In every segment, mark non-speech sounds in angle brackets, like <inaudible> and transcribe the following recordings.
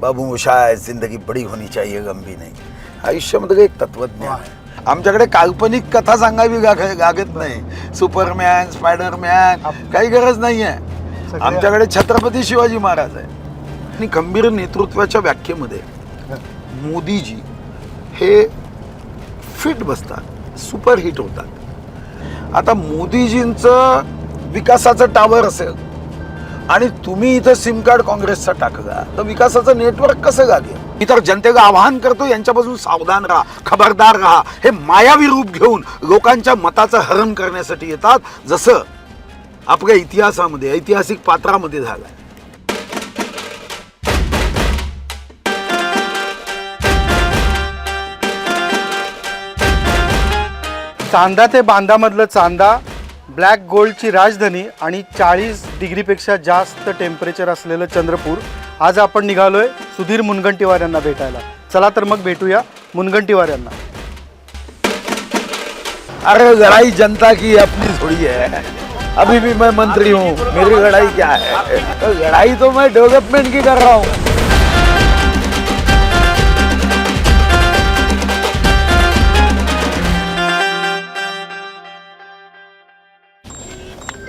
बाबू शायद जिंदगी बडी होनी चाहिए गंभी नाही। आयुष्यामध्ये एक तत्वज्ञान। आहे आमच्याकडे काल्पनिक कथा सांगावी गाग- लागत नाही. सुपरमॅन स्पायडरमॅन काही गरज नाही आहे आमच्याकडे छत्रपती शिवाजी महाराज आहे आणि खंबीर नेतृत्वाच्या व्याख्येमध्ये मोदीजी हे फिट बसतात सुपरहिट होतात. आता मोदीजींचं विकासाचं टावर असेल आणि तुम्ही इथं सिम कार्ड काँग्रेसचा टाकला तर विकासाचं नेटवर्क कसं गागे मी तर जनतेला आवाहन करतो यांच्यापासून सावधान राहा खबरदार राहा. हे मायावी रूप घेऊन लोकांच्या मताचं हरण करण्यासाठी येतात. जसं आपल्या इतिहासामध्ये ऐतिहासिक पात्रामध्ये झालंय. चांदा ते बांधामधलं चांदा ब्लॅक गोल्डची राजधानी आणि चाळीस डिग्रीपेक्षा जास्त टेम्परेचर असलेलं चंद्रपूर. आज आपण निघालोय सुधीर मुनगंटीवार यांना भेटायला. चला तर मग भेटूया मुनगंटीवार यांना. अरे लड़ाई जनता की अपनी थोड़ी है। अभी भी मैं मंत्री हूँ मेरी लड़ाई क्या है? लड़ाई तो मैं डेवलपमेंट की कर रहा हूँ।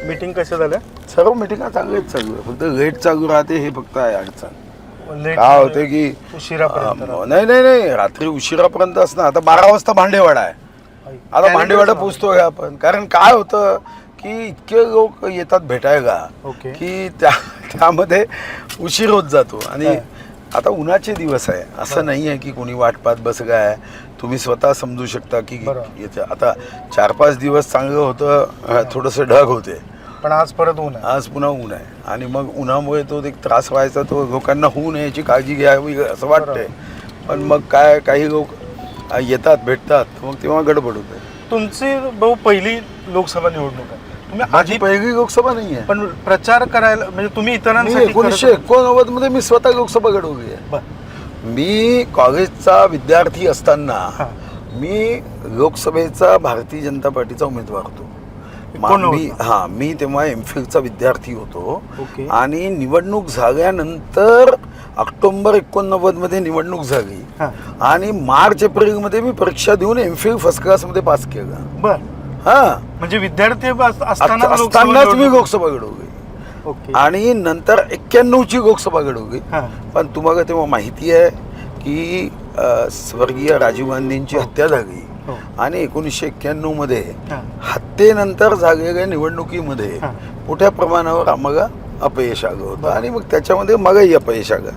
मीटिंग कशा झाल्या सर्व मिटिंगा चांगलेच चालू आहे. फक्त लेट चालू राहते हे फक्त आहे अडचण. लेट काय होते की उशिरापर्यंत अं, नाही नाही नाही. रात्री उशिरापर्यंत असणार आता बारा वाजता भांडेवाडा आहे. आता भांडेवाडा पोचतोय आपण. कारण काय होतं की इतके लोक येतात भेटायला ओके. की त्या त्यामध्ये उशीर होत जातो. आणि. आता उन्हाचे दिवस आहे. असं नाही आहे की कोणी वाट पाहत बसलं आहे तुम्ही स्वतः समजू शकता की. येते आता चार पाच दिवस चांगलं होतं थोडंसं ढग होते. पण आज परत ऊन आहे. आज पुन्हा ऊन आहे. आणि मग उन्हामुळे तो एक त्रास व्हायचा तो लोकांना होऊ नये याची काळजी घ्यावी असं वाटतंय. पण मग काय काही लोक येतात भेटतात मग तेव्हा गडबड होते. तुमची भाऊ पहिली लोकसभा निवडणूक आहे. तुम्ही माझी आधी पहिली लोकसभा नाही आहे पण प्रचार करायला म्हणजे तुम्ही इतरांसाठी एकोणीसशे एकोणनव्वदमध्ये मी स्वतः लोकसभा घडवली आहे. मी कॉलेजचा विद्यार्थी असताना. मी लोकसभेचा भारतीय जनता पार्टीचा उमेदवार होतो. मा- हा मी तेव्हा एम चा विद्यार्थी होतो. आणि निवडणूक झाल्यानंतर ऑक्टोबर एकोणनव्वदमध्ये निवडणूक झाली. आणि मार्च एप्रिलमध्ये मी परीक्षा देऊन एम फिल फर्स्ट क्लासमध्ये पास केलं. बर. हा. म्हणजे विद्यार्थी असतानाच मी लोकसभा घडवली आणि नंतर एक्क्याण्णव ची लोकसभा घडवली हा. पण तुम्हाला तेव्हा माहिती आहे की स्वर्गीय राजीव गांधींची हत्या झाली हो. आणि एकोणीसशे एक्क्याण्णवमध्ये हा. हत्येनंतर झालेल्या निवडणुकीमध्ये हा. मोठ्या प्रमाणावर आम्हाला अपयश आलं होतं आणि मग त्याच्यामध्ये मलाही अपयश आलं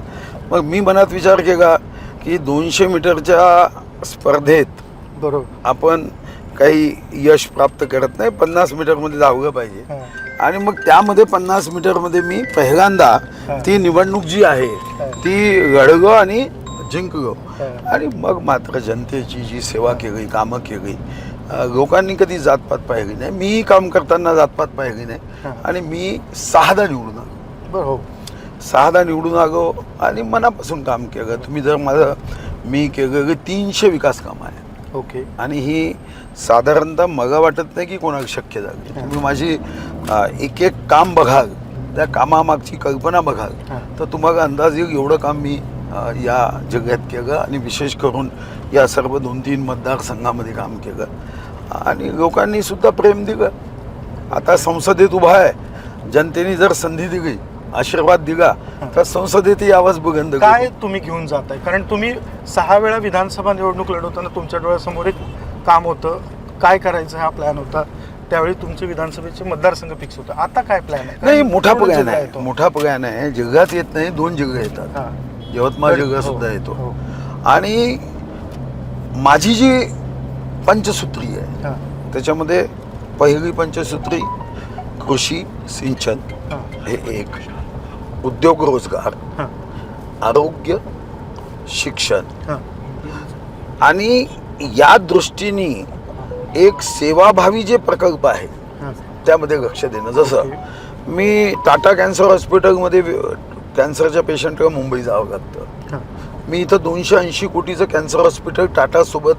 मग मी मनात विचार केला की दोनशे मीटरच्या स्पर्धेत बरोबर आपण काही यश प्राप्त करत नाही पन्नास मीटरमध्ये धावलं पाहिजे. आणि मग त्यामध्ये पन्नास मीटरमध्ये मी पहिल्यांदा. ती निवडणूक जी आहे. ती लढलो आणि जिंकलो. आणि मग मात्र जनतेची जी सेवा केली कामं केली लोकांनी कधी जातपात पाहिली नाही मीही काम करताना जातपात पाहिली नाही. आणि मी सहादा निवडून आलो बर हो सहादा निवडून आलो आणि मनापासून काम केलं तुम्ही जर माझं मी केलेलं तीनशे विकास कामं आहे ओके आणि ही साधारणतः मला वाटत नाही की कोणाला शक्य झाली. तुम्ही माझी एक एक काम बघाल त्या कामामागची कल्पना बघाल. तर तुम्हाला अंदाज येईल एवढं काम मी या जगात केलं आणि विशेष करून या सर्व दोन तीन मतदारसंघामध्ये काम केलं. आणि लोकांनी सुद्धा प्रेम दिलं. आता संसदेत उभा आहे. जनतेने जर संधी दिली आशीर्वाद दिला तर संसदेत आवाज बुलंद काय तुम्ही घेऊन जाताय? कारण तुम्ही सहा वेळा विधानसभा निवडणूक लढवताना तुमच्या डोळ्यासमोर एक काम होतं काय करायचं हा प्लॅन होता त्यावेळी तुमचे विधानसभेचे मतदारसंघ फिक्स होतं. आता काय प्लॅन आहे? नाही मोठा जिल्हा आहे. मोठा प्लॅन आहे जगात येत नाही दोन जग येतात. हा. यवतमाळ तर- जग हो, सुद्धा येतो. हो. आणि माझी जी पंचसूत्री आहे हा, त्याच्यामध्ये पहिली पंचसूत्री कृषी सिंचन. हा, हे एक. उद्योग रोजगार. हा, आरोग्य शिक्षण. हा. आणि या दृष्टीने एक सेवाभावी जे प्रकल्प आहे. त्यामध्ये लक्ष देणं. जसं मी टाटा कॅन्सर हॉस्पिटलमध्ये कॅन्सरच्या पेशंटला मुंबई जावं लागतं. मी इथं दोनशे ऐंशी कोटीचं कॅन्सर हॉस्पिटल टाटासोबत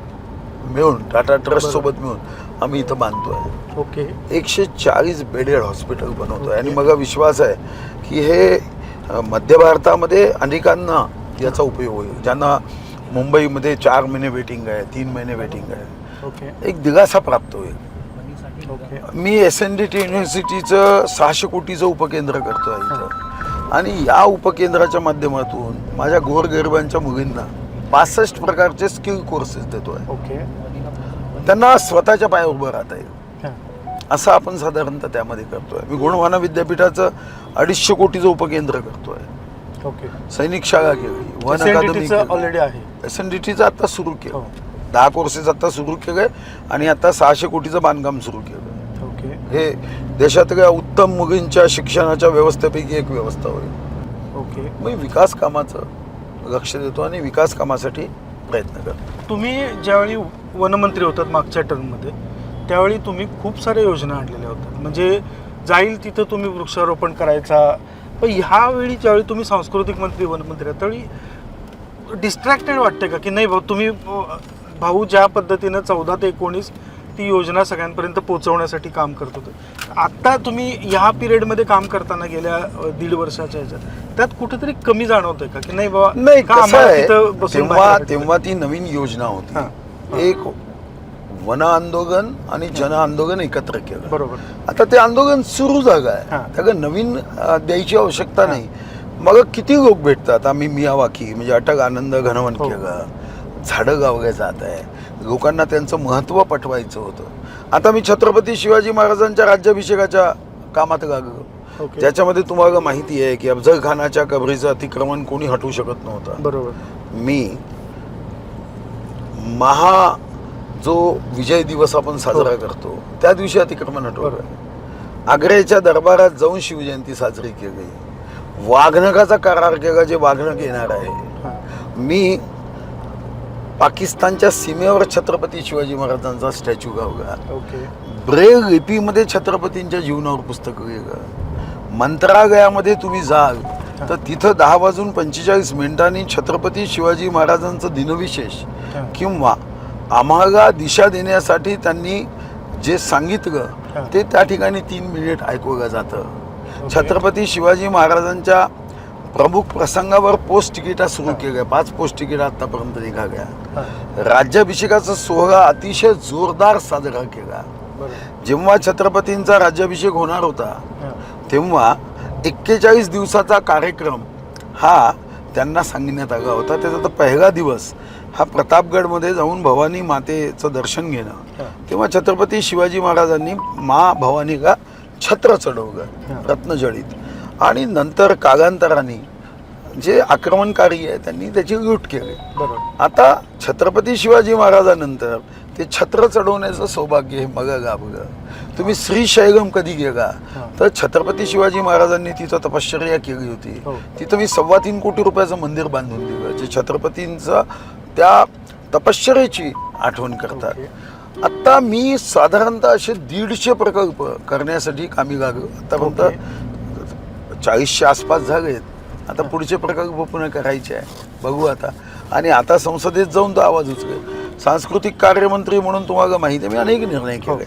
मिळून टाटा ट्रस्ट सोबत मिळून आम्ही इथं बांधतोय ओके. एकशे चाळीस बेडेड हॉस्पिटल बनवतोय आणि मला विश्वास आहे की हे मध्य भारतामध्ये अनेकांना याचा उपयोग होईल. ज्यांना मुंबईमध्ये चार महिने वेटिंग आहे तीन महिने वेटिंग आहे. ओके एक दिलासा प्राप्त होईल. ओके मी एस एन डी टी युनिव्हर्सिटीचं सहाशे कोटीचं उपकेंद्र करतो आहे इथं. आणि या उपकेंद्राच्या माध्यमातून माझ्या गोरगरिबांच्या मुलींना पासष्ट प्रकारचे स्किल कोर्सेस देतो आहे. ओके त्यांना स्वतःच्या पायावर उभं राहता येईल. हां. असं आपण साधारणतः त्यामध्ये करतोय. मी गुणवाना विद्यापीठाचं अडीचशे कोटीचं उपकेंद्र करतोय. ओके. सैनिक शाळा केली. वन अकादमी ऑलरेडी आहे. एस एन डी टीचं आता सुरू हो. केलं दहा कोर्सेस आता सुरू केलंय आणि आता सहाशे कोटीचं बांधकाम सुरू केलं. ओके. हे देशातल्या उत्तम मुलींच्या शिक्षणाच्या व्यवस्थेपैकी एक व्यवस्था होईल. ओके. मी विकास कामाचं लक्ष देतो आणि विकास कामासाठी प्रयत्न करतो. तुम्ही ज्यावेळी वनमंत्री होतात मागच्या टर्ममध्ये त्यावेळी तुम्ही खूप साऱ्या योजना आणलेल्या होत्या म्हणजे जाईल तिथं तुम्ही वृक्षारोपण करायचा पण ह्यावेळी ज्यावेळी तुम्ही सांस्कृतिक मंत्री वनमंत्री आहात त्यावेळी डिस्ट्रॅक्टेड वाटते का? की नाही भाऊ तुम्ही भाऊ ज्या पद्धतीनं चौदा ते एकोणीस ती योजना सगळ्यांपर्यंत पोहोचवण्यासाठी काम करत होते. आत्ता तुम्ही ह्या पिरियडमध्ये काम करताना गेल्या दीड वर्षाच्या ह्याच्यात त्यात कुठेतरी कमी जाणवतंय का? की नाही बाबा नाही तेव्हा ती नवीन योजना. होती. एक वन आंदोलन आणि जन आंदोलन एकत्र केलं. बरोबर. आता ते आंदोलन सुरू जागा आहे. हां. त्याला नवीन द्यायची आवश्यकता नाही. मग किती लोक भेटतात? आम्ही मियावाकी म्हणजे अटक आनंद घनवन हो. केलं. झाडं गावल्या जात आहे. लोकांना त्यांचं महत्त्व पटवायचं होतं. आता मी छत्रपती शिवाजी महाराजांच्या राज्याभिषेकाच्या कामात लागलो ओके. ज्याच्यामध्ये तुम्हाला माहिती आहे की अफजल खानाच्या कबरीचं अतिक्रमण कोणी हटवू शकत नव्हतं. बरोबर. मी महा जो विजय दिवस आपण साजरा हो. करतो त्या दिवशी अतिक्रमण हटवलं आग्र्याच्या दरबारात जाऊन शिवजयंती साजरी केली. वाघनकाचा करार केला जे वाघनक येणार आहे. मी पाकिस्तानच्या सीमेवर छत्रपती शिवाजी महाराजांचा स्टॅच्यू गावला. ओके. ब्रेल लिपीमध्ये छत्रपतींच्या जीवनावर पुस्तक लिहिलं मंत्रालयामध्ये तुम्ही जाल तर तिथं दहा वाजून पंचेचाळीस मिनिटांनी छत्रपती शिवाजी महाराजांचं दिनविशेष. किंवा आम्हाला दिशा देण्यासाठी त्यांनी जे सांगितलं. ते त्या ठिकाणी तीन मिनिट ऐकवलं जातं. छत्रपती शिवाजी महाराजांच्या प्रमुख प्रसंगावर पोस्ट तिकिटा सुरू केल्या पाच पोस्ट तिकीट आतापर्यंत निघाल्या. राज्याभिषेकाचा सोहळा अतिशय जोरदार साजरा केला जेव्हा छत्रपतींचा राज्याभिषेक होणार होता. तेव्हा एक्केचाळीस दिवसाचा कार्यक्रम हा त्यांना सांगण्यात आला होता त्याचा तर पहिला दिवस हा प्रतापगडमध्ये जाऊन भवानी मातेचं दर्शन घेणं. तेव्हा छत्रपती शिवाजी महाराजांनी मा भवानीला छत्र चढवलं. रत्नजडीत आणि नंतर कालांतराने जे आक्रमणकारी आहे त्यांनी त्याची लूट केली आता छत्रपती शिवाजी महाराजानंतर ते छत्र चढवण्याचं सौभाग्य हे मग लाभलं तुम्ही श्रीशैलम कधी गेला. तर छत्रपती शिवाजी महाराजांनी तिथं तपश्चर्या केली होती हो. तिथं मी सव्वा तीन कोटी रुपयाचं मंदिर बांधून दिलं जे छत्रपतींचं त्या तपश्चर्याची आठवण करतात. ओके. आता मी साधारणतः असे दीडशे प्रकल्प करण्यासाठी कामी लागलो आतापर्यंत चाळीसच्या आसपास झालेत आता पुढचे प्रकल्प पुन्हा करायचे आहे. बघू आता. आणि आता संसदेत जाऊन तो आवाज उचलेल. सांस्कृतिक कार्यमंत्री म्हणून तुम्हाला माहिती आहे मी अनेक निर्णय केले.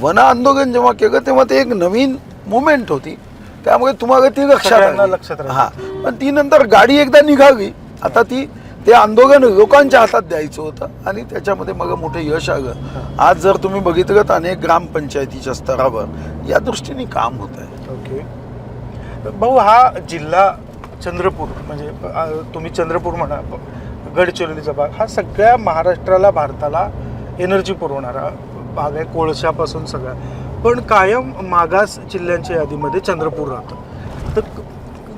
वन आंदोलन जेव्हा केलं तेव्हा ते एक नवीन मुवमेंट होती. त्यामुळे तुम्हाला ती लक्षात. हा. पण ती नंतर गाडी एकदा निघाली. आता ती ते आंदोलन लोकांच्या हातात द्यायचं होतं आणि त्याच्यामध्ये मग मोठं यश आलं. आज जर तुम्ही बघितलं तर अनेक ग्रामपंचायतीच्या स्तरावर या दृष्टीने काम होत आहे. ओके. भाऊ हा जिल्हा चंद्रपूर म्हणजे तुम्ही चंद्रपूर म्हणा गडचिरोलीचा भाग हा सगळ्या महाराष्ट्राला भारताला एनर्जी पुरवणारा भाग आहे कोळशापासून सगळा. पण कायम मागास जिल्ह्यांच्या यादीमध्ये चंद्रपूर राहतं. तर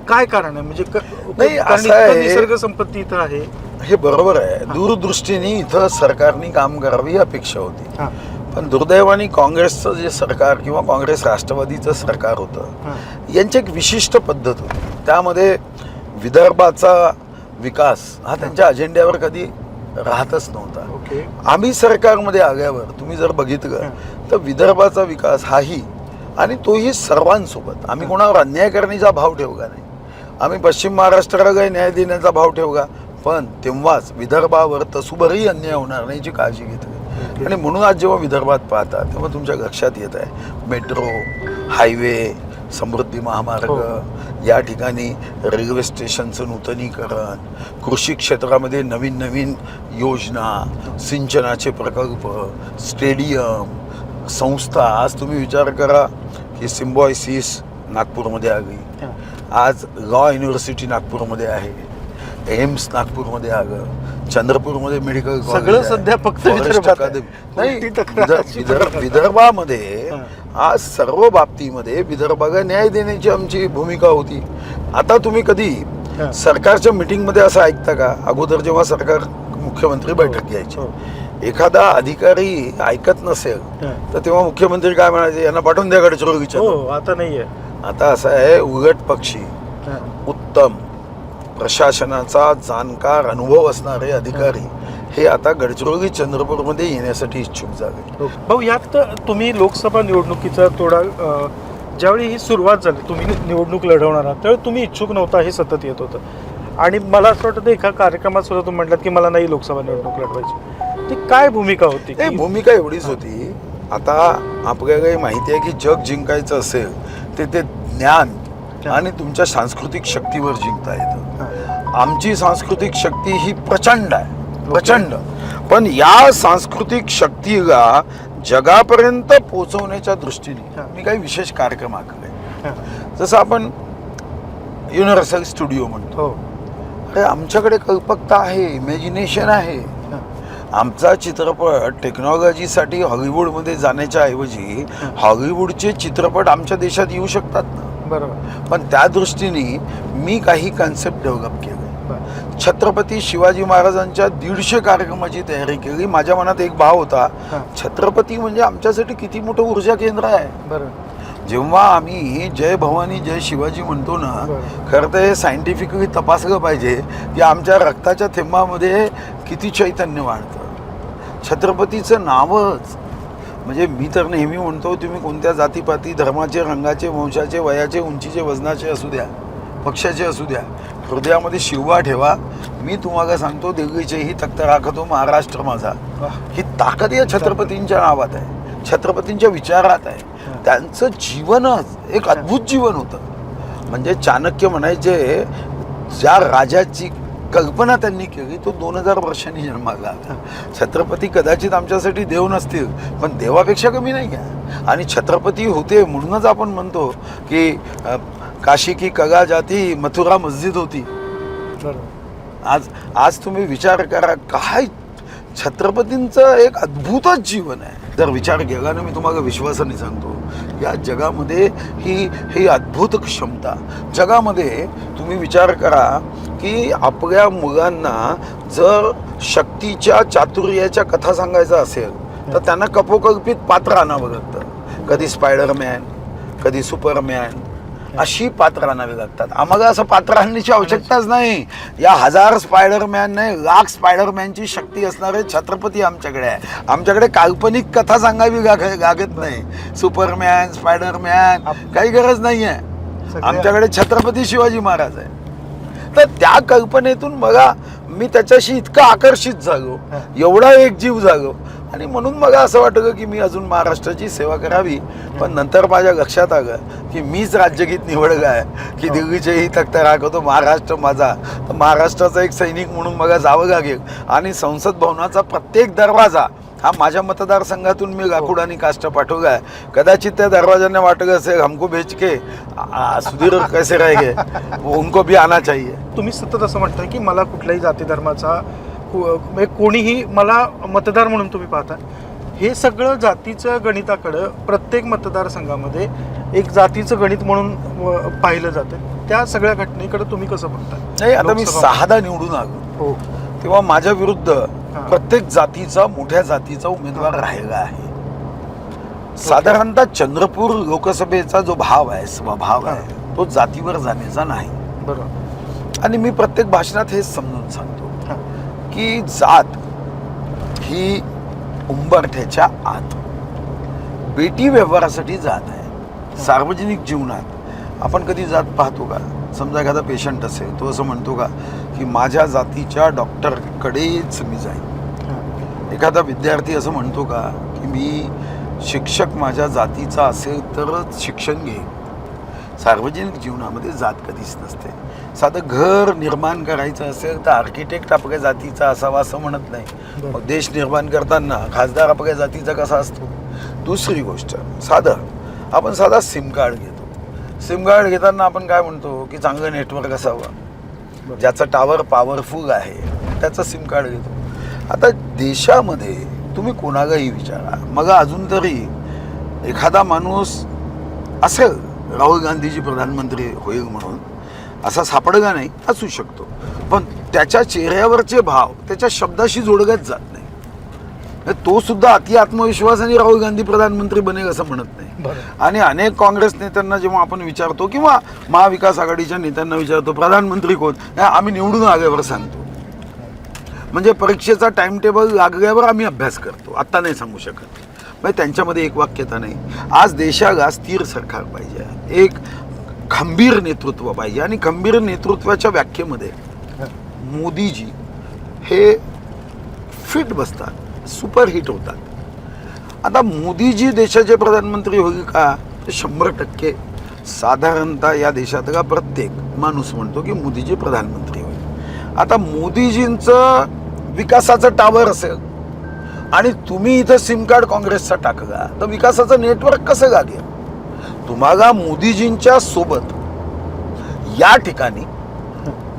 काय कारण आहे? म्हणजे क- नाही, कारण असं इतकं आहे- निसर्ग संपत्ती इथं आहे. हे बरोबर आहे. दूरदृष्टीने इथं सरकारने काम करावी ही अपेक्षा होती. हां. पण दुर्दैवाने काँग्रेसचं जे सरकार किंवा काँग्रेस राष्ट्रवादीचं सरकार होतं हां. यांची एक विशिष्ट पद्धत होती. त्यामध्ये विदर्भाचा विकास हा त्यांच्या अजेंड्यावर कधी राहतच नव्हता. ओके. आम्ही सरकारमध्ये आल्यावर तुम्ही जर बघितलं तर विदर्भाचा विकास हाही आणि तोही सर्वांसोबत. आम्ही कोणावर अन्याय करण्याचा भाव ठेवला नाही? आम्ही पश्चिम महाराष्ट्राला काही न्याय देण्याचा भाव ठेवला पण तेव्हाच विदर्भावर तसुभरही अन्याय होणार नाही याची काळजी घेतली. आणि म्हणून आज जेव्हा विदर्भात पाहता तेव्हा तुमच्या लक्षात येत आहे मेट्रो हायवे समृद्धी महामार्ग हो. या ठिकाणी रेल्वे स्टेशनचं नूतनीकरण कृषी क्षेत्रामध्ये नवीन नवीन योजना सिंचनाचे प्रकल्प स्टेडियम संस्था आज तुम्ही विचार करा की सिम्बॉयसिस नागपूरमध्ये आली. आज लॉ युनिव्हर्सिटी नागपूरमध्ये आहे एम्स नागपूरमध्ये आलं चंद्रपूरमध्ये मेडिकल सगळं. सध्या फक्त नाही विदर्भामध्ये हां. आज सर्व बाबतीमध्ये विदर्भाला न्याय देण्याची आमची भूमिका होती आता तुम्ही कधी हां. सरकारच्या मीटिंगमध्ये असं ऐकता का अगोदर जेव्हा सरकार मुख्यमंत्री बैठक घ्यायची हो. एखादा अधिकारी ऐकत नसेल हां. तर तेव्हा मुख्यमंत्री काय म्हणायचे यांना पाठवून द्या गडचिरोलीच्या हो आता नाहीये आता असं आहे उलट पक्षी उत्तम. प्रशासनाचा जाणकार अनुभव असणारे अधिकारी हे. आता गडचिरोली चंद्रपूरमध्ये येण्यासाठी इच्छुक झाले. भाऊ यात तुम्ही लोकसभा निवडणुकीचा थोडा ज्यावेळी ही सुरुवात झाली तुम्ही निवडणूक लढवणार आहात त्यावेळी तुम्ही इच्छुक नव्हता हे सतत येत होतं. आणि मला असं वाटतं एका कार्यक्रमात सुद्धा तुम्ही म्हटलात की मला नाही लोकसभा निवडणूक लढवायची. ती काय भूमिका होती? हे भूमिका एवढीच होती आता आपल्याला माहिती आहे की जग जिंकायचं असेल ते ते ज्ञान आणि तुमच्या सांस्कृतिक शक्तीवर जिंकता येतं. आमची सांस्कृतिक शक्ती ही प्रचंड आहे प्रचंड पण या सांस्कृतिक शक्तीला जगापर्यंत पोहोचवण्याच्या दृष्टीने. मी काही विशेष कार्यक्रम आखले. जसं आपण युनिव्हर्सल स्टुडिओ म्हणतो हो अरे आमच्याकडे कल्पकता आहे इमॅजिनेशन आहे. आमचा चित्रपट टेक्नॉलॉजीसाठी हॉलिवूडमध्ये जाण्याच्या ऐवजी. हॉलिवूडचे चित्रपट आमच्या देशात येऊ शकतात ना बरोबर पण त्या दृष्टीने मी काही कन्सेप्ट डेव्हलप केले. छत्रपती शिवाजी महाराजांच्या दीडशे कार्यक्रमाची तयारी केली माझ्या मनात एक भाव होता. छत्रपती म्हणजे आमच्यासाठी किती मोठं ऊर्जा केंद्र आहे बरं जेव्हा आम्ही जय भवानी जय शिवाजी म्हणतो ना. खरं तर हे सायंटिफिकली तपासलं पाहिजे की आमच्या रक्ताच्या थेंबामध्ये किती चैतन्य वाढतं छत्रपतीचं नावच. म्हणजे मी तर नेहमी म्हणतो तुम्ही कोणत्या जातीपाती धर्माचे रंगाचे वंशाचे वयाचे उंचीचे वजनाचे असू द्या पक्षाचे असू द्या हृदयामध्ये शिवबा ठेवा. मी तुम्हाला सांगतो दिल्लीचेही तख्त राखतो महाराष्ट्र माझा. ही ताकद या छत्रपतींच्या नावात आहे. छत्रपतींच्या विचारात आहे. त्यांचं जीवनच एक अद्भुत जीवन होतं. म्हणजे चाणक्य म्हणायचे ज्या राजाची कल्पना त्यांनी केली तो दोन हजार वर्षांनी जन्माला छत्रपती कदाचित आमच्यासाठी देव नसतील पण देवापेक्षा कमी नाही आहे आणि छत्रपती होते म्हणूनच आपण म्हणतो की काशी की कगा जाती मथुरा मस्जिद होती. आज आज तुम्ही विचार करा काय छत्रपतींचं एक अद्भुतच जीवन आहे. जर विचार केला ना मी तुम्हाला विश्वासाने सांगतो. या जगामध्ये ही ही अद्भुत क्षमता. जगामध्ये तुम्ही विचार करा की आपल्या मुलांना जर शक्तीच्या चातुर्याच्या कथा सांगायचा असेल तर त्यांना कपोकल्पित पात्र आणावं लागतं. कधी स्पायडरमॅन कधी सुपरमॅन अशी पात्र आणावी लागतात. आम्हाला असं पात्र आणण्याची आवश्यकताच नाही. या हजार स्पायडरमॅन नाही लाख स्पायडरमॅनची शक्ती असणारे छत्रपती आमच्याकडे आहे. आमच्याकडे काल्पनिक कथा सांगावी लाग- लागत नाही. सुपरमॅन स्पायडरमॅन काही गरज नाही आहे आमच्याकडे छत्रपती शिवाजी महाराज आहे. तर त्या कल्पनेतून मला मी त्याच्याशी इतका आकर्षित झालो. एवढा एक जीव झालो. आणि म्हणून मला असं वाटलं की मी अजून महाराष्ट्राची सेवा करावी पण नंतर माझ्या लक्षात आलं की मीच राज्यगीत निवडलं आहे की हो. दिल्लीचेही तख्त राखवतो महाराष्ट्र माझा. तर महाराष्ट्राचा एक सैनिक म्हणून मला जावं लागेल. आणि संसद भवनाचा प्रत्येक दरवाजा हा माझ्या मतदारसंघातून मी लाकूड आणि काष्ट पाठवला आहे. कदाचित त्या दरवाजाने वाटलं असेल हमको बेच के आ, सुधीर कैसे रहेंगे? <laughs> उनको भी आना चाहिए. तुम्ही सतत असं म्हणताय की मला कुठल्याही जाती धर्माचा म्हणजे कोणीही मला मतदार म्हणून तुम्ही पाहता. हे सगळं जातीचं गणिताकडं प्रत्येक मतदारसंघामध्ये एक जातीचं गणित म्हणून पाहिलं जातं. त्या सगळ्या घटनेकडे तुम्ही कसं बघता? नाही आता मी सहादा निवडून आलो. हो. तेव्हा माझ्या विरुद्ध प्रत्येक जातीचा मोठ्या जातीचा उमेदवार राहिला आहे. साधारणतः चंद्रपूर लोकसभेचा जो भाव आहे स्वभाव आहे तो जातीवर जाण्याचा नाही. बरोबर. आणि मी प्रत्येक भाषणात हेच समजून सांगतो. की जात ही उंबरठ्याच्या आत. बेटी व्यवहारासाठी जात आहे. सार्वजनिक जीवनात. आपण कधी जात पाहतो का? समजा एखादा पेशंट असेल तो असं म्हणतो का की माझ्या जातीच्या डॉक्टरकडेच मी जाईन. एखादा विद्यार्थी असं म्हणतो का की मी शिक्षक माझ्या जातीचा असेल तरच शिक्षण घेईन. सार्वजनिक जीवनामध्ये जात कधीच नसते. साधं घर निर्माण करायचं असेल तर आर्किटेक्ट आपल्या जातीचा असावा असं म्हणत नाही. मग देश निर्माण करताना खासदार आपल्या जातीचा कसा असतो? दुसरी गोष्ट साधं. आपण साधा सिम कार्ड घेतो. सिम कार्ड घेताना आपण काय म्हणतो की चांगलं नेटवर्क असावं. ज्याचं टावर पॉवरफुल आहे त्याचं सिम कार्ड घेतो. आता देशामध्ये तुम्ही कोणालाही विचारा. मग अजून तरी एखादा माणूस असेल राहुल गांधीजी प्रधानमंत्री होईल म्हणून असा सापडगा नाही असू शकतो. पण त्याच्या चेहऱ्यावरचे भाव त्याच्या शब्दाशी जोडगत जात नाही. तो सुद्धा अति आत्मविश्वासाने राहुल गांधी प्रधानमंत्री बनेल असं म्हणत नाही. आणि अनेक काँग्रेस नेत्यांना जेव्हा आपण विचारतो किंवा महाविकास आघाडीच्या नेत्यांना विचारतो प्रधानमंत्री कोण? आम्ही निवडून आल्यावर सांगतो. म्हणजे परीक्षेचा टाइम टेबल लागल्यावर आम्ही अभ्यास करतो. आत्ता नाही सांगू शकत. म्हणजे त्यांच्यामध्ये एक वाक्यता नाही. आज देशाला स्थिर सरकार पाहिजे. एक खंबीर नेतृत्व पाहिजे. आणि खंबीर नेतृत्वाच्या व्याख्येमध्ये मोदीजी हे फिट बसतात सुपरहिट होतात. आता मोदीजी देशाचे प्रधानमंत्री होईल का? ते शंभर टक्के साधारणतः या देशातला प्रत्येक माणूस म्हणतो की मोदीजी प्रधानमंत्री होईल. आता मोदीजींचं विकासाचं टावर असेल आणि तुम्ही इथं सिम कार्ड काँग्रेसचा टाकला तर विकासाचं नेटवर्क कसं लागेल तुम्हाला मोदीजींच्या सोबत या ठिकाणी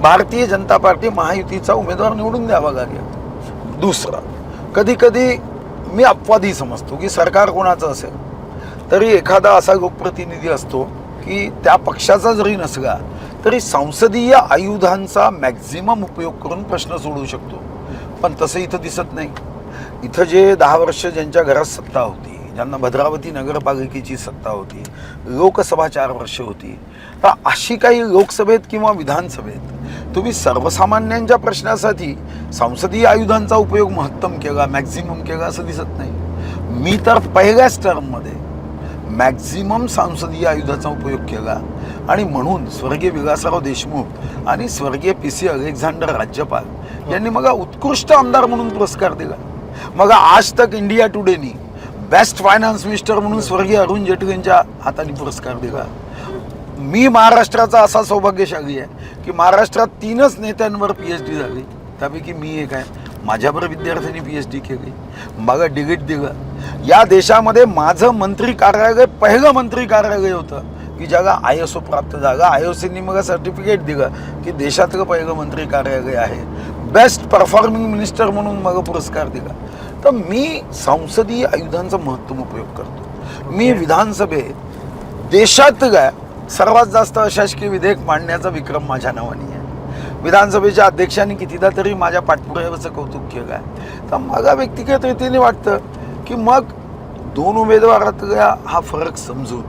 भारतीय जनता पार्टी महायुतीचा उमेदवार निवडून द्यावा लागेल. दुसरं कधी कधी मी अपवादी समजतो की सरकार कोणाचं असेल तरी एखादा असा लोकप्रतिनिधी असतो की त्या पक्षाचा जरी नसला तरी संसदीय आयुधांचा मॅक्झिमम उपयोग करून प्रश्न सोडवू शकतो. पण तसं इथं दिसत नाही. इथं जे दहा वर्ष ज्यांच्या घरात सत्ता होती ज्यांना भद्रावती नगरपालिकेची सत्ता होती लोकसभा चार वर्ष होती तर अशी काही लोकसभेत किंवा विधानसभेत तुम्ही सर्वसामान्यांच्या प्रश्नासाठी संसदीय आयुधांचा उपयोग महत्तम केला मॅक्झिमम केला असं दिसत नाही. मी तर पहिल्याच टर्ममध्ये मॅक्झिमम सांसदीय आयुधाचा उपयोग केला आणि म्हणून स्वर्गीय विलासराव देशमुख आणि स्वर्गीय पी सी अलेक्झांडर राज्यपाल यांनी मला उत्कृष्ट आमदार म्हणून पुरस्कार दिला. मग आज तक इंडिया टुडेनी बेस्ट फायनान्स मिनिस्टर म्हणून स्वर्गीय अरुण जेटलींच्या हाताने पुरस्कार दिला. मी महाराष्ट्राचा असा सौभाग्यशाली आहे की महाराष्ट्रात तीनच नेत्यांवर पी एच डी झाली. त्यापैकी मी एक आहे. माझ्याबरोबर विद्यार्थ्यांनी पी एच डी केली. मला डिग्रीट दिलं. या देशामध्ये माझं मंत्री कार्यालय पहिलं मंत्री कार्यालय होतं की ज्याला आय एस ओ प्राप्त जागा आय ओ सीनी मला सर्टिफिकेट दिलं की देशातलं पहिलं मंत्री कार्यालय आहे. बेस्ट परफॉर्मिंग मिनिस्टर म्हणून मला पुरस्कार दिला. तर मी संसदीय आयुधांचा महत्तम उपयोग करतो. मी विधानसभेत देशातल्या सर्वात जास्त अशासकीय विधेयक मांडण्याचा विक्रम माझ्या नावाने आहे. विधानसभेच्या अध्यक्षांनी कितीदा तरी माझ्या पाठपुराव्याचं कौतुक केलं आहे. तर मला व्यक्तिगत रीतीने वाटतं की मग दोन उमेदवारातला हा फरक समजून.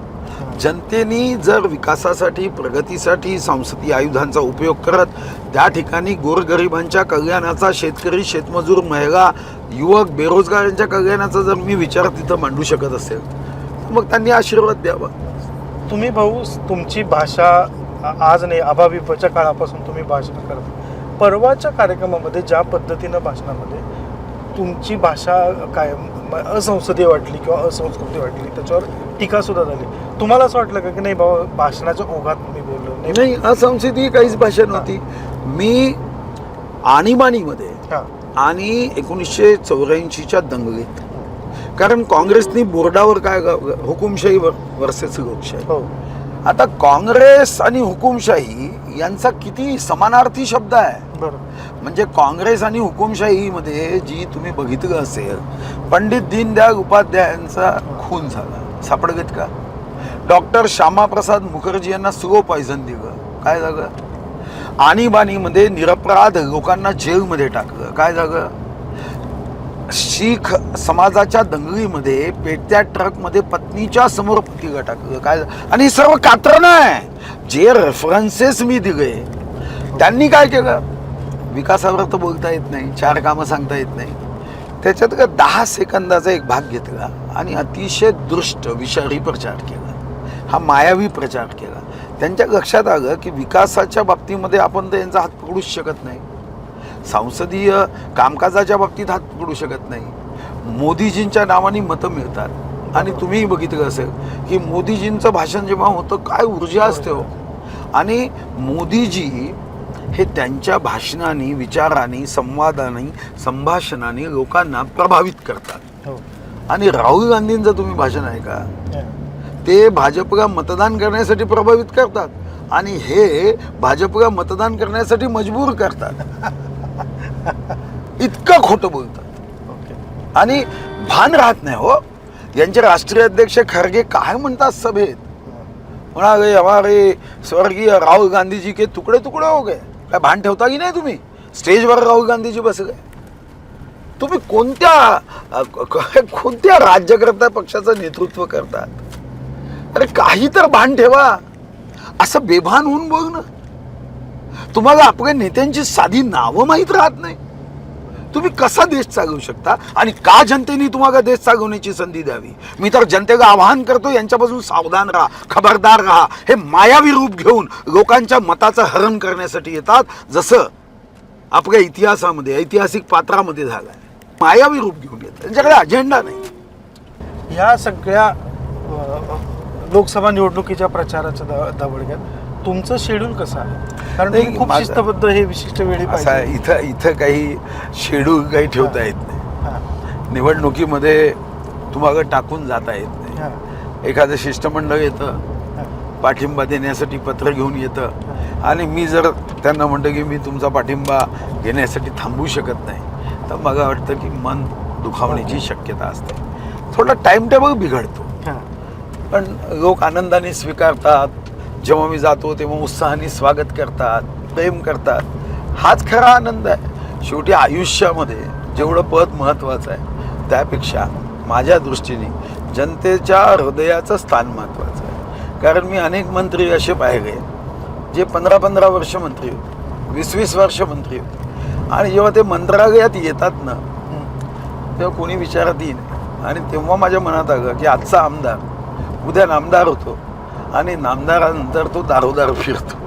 जनतेने जर विकासासाठी प्रगतीसाठी सांसदीय आयुधांचा उपयोग करत त्या ठिकाणी गोरगरिबांच्या कल्याणाचा शेतकरी शेतमजूर महिला युवक बेरोजगारांच्या कल्याणाचा जर मी विचार तिथं मांडू शकत असेल तर मग त्यांनी आशीर्वाद द्यावा. तुम्ही भाऊ तुमची भाषा आज नाही अभाविपच्या काळापासून तुम्ही भाषण करता. परवाच्या कार्यक्रमामध्ये ज्या पद्धतीनं भाषणामध्ये तुमची भाषा काय असंसदीय वाटली किंवा असंस्कृती वाटली त्याच्यावर टीका सुद्धा झाली. तुम्हाला असं वाटलं का की नाही बाबा भाषणाच्या ओघात मी बोललो? नाही. असंसदीय काहीच भाषा नव्हती. मी आणीबाणीमध्ये आणि एकोणीसशे चौऱ्याऐंशीच्या दंगलीत. कारण काँग्रेसनी बोर्डावर काय हुकुमशाही वर वर्सेस लोकशाही हो. आता काँग्रेस आणि हुकुमशाही यांचा किती समानार्थी शब्द आहे. म्हणजे काँग्रेस आणि हुकुमशाहीमध्ये जी तुम्ही बघितलं असेल पंडित दीनदयाळ उपाध्यायांचा खून झाला. सापडगत का? डॉक्टर श्यामाप्रसाद मुखर्जी यांना स्लो पॉयझन दिलं. काय झालं? आणीबाणीमध्ये निरपराध लोकांना जेलमध्ये टाकलं. काय झालं? शीख समाजाच्या दंगलीमध्ये पेटत्या ट्रकमध्ये पत्नीच्या समोर पतीला टाकलं काय आणि सर्व कात्रणं आहे. जे रेफरन्सेस मी दिले त्यांनी काय केलं? विकासावर तर बोलता येत नाही चार कामं सांगता येत नाही. त्याच्यात का दहा सेकंदाचा एक भाग घेतला आणि अतिशय दृष्ट विषारी प्रचार केला. हा मायावी प्रचार केला. त्यांच्या लक्षात आलं की विकासाच्या बाबतीमध्ये आपण तर यांचा हात पकडूच शकत नाही. संसदीय कामकाजाच्या बाबतीत हात पकडू शकत नाही. मोदीजींच्या नावाने मतं मिळतात. आणि तुम्ही बघितलं असेल की मोदीजींचं भाषण जेव्हा होतं काय ऊर्जा असते हो. आणि मोदीजी हे त्यांच्या भाषणाने विचाराने संवादाने संभाषणाने लोकांना प्रभावित करतात. हो. आणि राहुल गांधींचं तुम्ही भाषण ऐका ते भाजपला मतदान करण्यासाठी प्रभावित करतात. आणि हे भाजपला मतदान करण्यासाठी मजबूर करतात. इतकं खोटं बोलतात. आणि भान राहत नाही हो. यांचे राष्ट्रीय अध्यक्ष खरगे काय म्हणतात सभेत? म्हणाले हमारे स्वर्गीय राहुल गांधी जी के तुकडे तुकडे हो गए. काय भान ठेवता की नाही तुम्ही? स्टेजवर राहुल गांधीजी बसले. तुम्ही कोणत्या कोणत्या राज्यकर्ता पक्षाचं नेतृत्व करतात? अरे काही तर भान ठेवा. असं बेभान होऊन बघ ना. तुम्हाला आपल्या नेत्यांची साधी नावं माहीत राहत नाही. तुम्ही कसा देश चालवू शकता? आणि का जनतेने तुम्हाला देश चालवण्याची संधी द्यावी? मी तर जनतेला आवाहन करतो यांच्यापासून सावधान राहा खबरदार राहा. हे मायावी रूप घेऊन लोकांच्या मताचं हरण करण्यासाठी येतात. जसं आपल्या इतिहासामध्ये ऐतिहासिक पात्रामध्ये झालं आहे मायावी रूप घेऊन येतात. त्यांच्याकडे अजेंडा नाही. ह्या सगळ्या लोकसभा निवडणुकीच्या प्रचाराच्या द- दबडक्यात तुमचं शेड्यूल कसं आहे? कारण तुम्ही खूप माझं- शिस्तबद्ध हे विशिष्ट वेळी असं पाहिजे. इथं इथं काही शेड्यूल काही ठेवता येत नाही. हां, निवडणुकीमध्ये तुम्हाला टाकून जाता येत नाही. एखादं शिष्टमंडळ येतं हां. पाठिंबा देण्यासाठी पत्र घेऊन येतं. आणि मी जर त्यांना म्हणतो की मी तुमचा पाठिंबा घेण्यासाठी थांबू शकत नाही तर मला वाटतं की मन दुखावण्याची शक्यता असते. थोडा टाइम टेबल बिघडतो. हां. पण लोक आनंदाने स्वीकारतात जेव्हा मी जातो तेव्हा उत्साहाने स्वागत करतात प्रेम करतात. हाच खरा आनंद आहे. शेवटी आयुष्यामध्ये जेवढं पद महत्त्वाचं आहे त्यापेक्षा माझ्या दृष्टीने जनतेच्या हृदयाचं स्थान महत्त्वाचं आहे. कारण मी अनेक मंत्री असे पाहिले जे पंधरा पंधरा वर्ष मंत्री होते वीस वीस वर्ष मंत्री होते. आणि जेव्हा ते मंत्रालयात येतात ना तेव्हा कोणी विचारात येईल आणि तेव्हा माझ्या मनात आलं की आजचा आमदार उद्या नामदार होतो. आणि नामदारानंतर तो दारोदार फिरतो.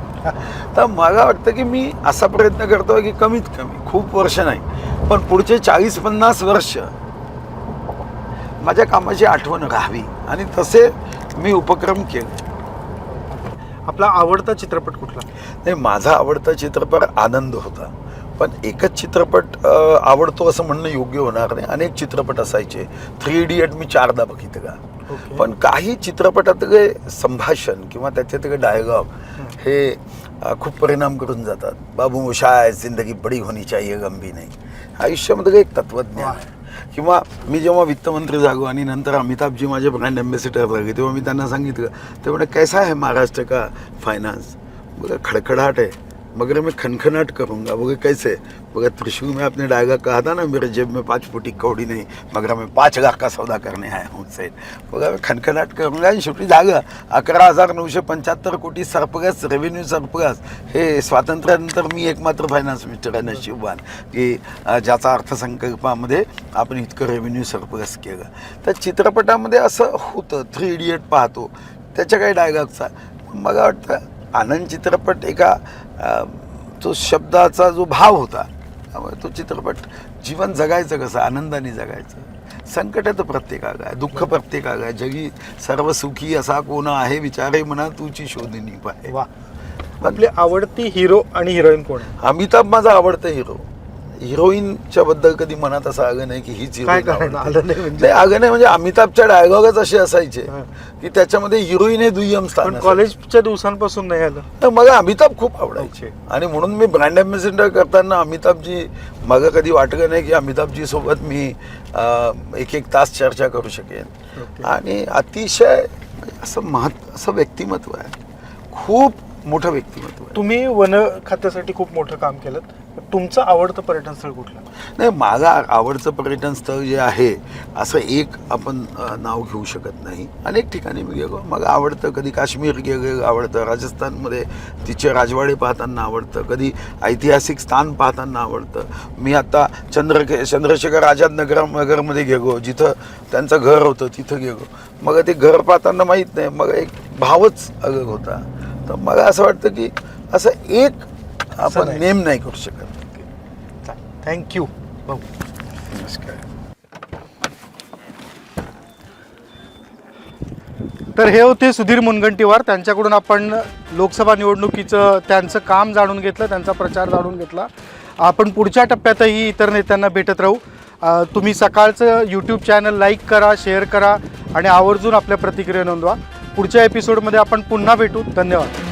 तर मला वाटतं की मी असा प्रयत्न करतो की कमीत कमी खूप वर्ष नाही पण पुढचे चाळीस पन्नास वर्ष माझ्या कामाची आठवण राहावी. आणि तसे मी उपक्रम केले. आपला आवडता चित्रपट कुठला? नाही माझा आवडता चित्रपट आनंद होता. पण एकच चित्रपट आवडतो असं म्हणणं योग्य होणार नाही. अनेक चित्रपट असायचे. थ्री इडियट मी चारदा बघितलं. पण काही चित्रपटातले संभाषण किंवा त्याच्यातले डायलॉग हे खूप परिणाम करून जातात. बाबू मुशाय जिंदगी बडी होनी चाहिए गंभी नाही. आयुष्यामध्ये एक तत्वज्ञान आहे. किंवा मी जेव्हा वित्तमंत्री झालो आणि नंतर अमिताभजी माझे ब्रँड अम्बॅसिडर झाले तेव्हा मी त्यांना सांगितलं ते म्हणे कैसा है महाराष्ट्र का फाइनेंस बोले खड़खड़ाहट है मगर मैं खनखनाट करूँगा। वो कैसे? मगर त्रिशूल में आपने डायगा कहा था ना मेरे जेब में पाँच फुटी कौड़ी नहीं मगर मैं पाच लाख का सौदा करने आया हूँ से मगर मैं खनखनाट करूँगा आणि शेवटी जागा। अकरा हजार नऊशे पंच्याहत्तर कोटी सरप्लस रेव्हेन्यू सरप्लस हे स्वातंत्र्यानंतर मी एकमात्र फायनान्स मिनिस्टर आहे नशिबवान की ज्याचा अर्थसंकल्पामध्ये आपण इतकं रेव्हेन्यू सरप्लस केलं. तर चित्रपटामध्ये असं होतं थ्री इडियट पाहतो. त्याच्या काही डायलॉगचा मला वाटतं आनंद चित्रपट एका तो शब्दाचा जो भाव होता तो चित्रपट जीवन जगायचं कसं आनंदाने जगायचं. संकट तर प्रत्येकाला आहे दुःख प्रत्येकाला आहे जगी सर्व सुखी असा कोण आहे विचारे म्हणा तुची शोधनी पाहे. वा आपली आवडती हिरो आणि हिरोईन कोण आहे अमिताभ माझा आवडता हिरो हिरोईनच्या बद्दल कधी मनात असं आलं नाही की हीच काय heroine कारण. आलं नाही म्हणजे नाही आलं नाही म्हणजे अमिताभच्या डायलॉगच असे असायचे. की त्याच्यामध्ये हिरोईन हे दुय्यम स्थान पण. कॉलेजच्या दिवसांपासून नाही आलं तर मला अमिताभ खूप आवडायचे. आणि म्हणून मी ब्रँड अम्बॅसिडर करताना अमिताभजी मला कधी वाटलं नाही की अमिताभजी सोबत मी एक एक तास चर्चा करू शकेन. आणि अतिशय असं महत् असं व्यक्तिमत्व आहे खूप मोठं व्यक्तिमत्व तुम्ही वन खात्यासाठी खूप मोठं काम केलं तुमचं आवडतं पर्यटन स्थळ कुठलं? नाही माझा आवडतं पर्यटन स्थळ जे आहे असं एक आपण नाव घेऊ शकत नाही. अनेक ठिकाणी मी गेलो. मग आवडतं कधी काश्मीर गेलं आवडतं राजस्थानमध्ये तिचे राजवाडे पाहताना आवडतं. कधी ऐतिहासिक स्थान पाहताना आवडतं. मी आता चंद्र चंद्रशेखर आझाद नगर नगरमध्ये गेलो जिथं त्यांचं घर होतं तिथं गेलो. मग ते घर पाहताना माहीत नाही. मग एक भावच अलग होता. तर मला असं वाटतं की असं एक आपण. नेम नाही करू शकत. थँक्यू भाऊ नमस्कार. तर हे होते सुधीर मुनगंटीवार. त्यांच्याकडून आपण लोकसभा निवडणुकीचं त्यांचं काम जाणून घेतलं त्यांचा प्रचार जाणून घेतला. आपण पुढच्या टप्प्यातही इतर नेत्यांना भेटत राहू. अ, तुम्ही सकाळचं यूट्यूब चॅनल लाईक करा शेअर करा आणि आवर्जून आपल्या प्रतिक्रिया नोंदवा. पुढच्या एपिसोडमध्ये आपण पुन्हा भेटू. धन्यवाद.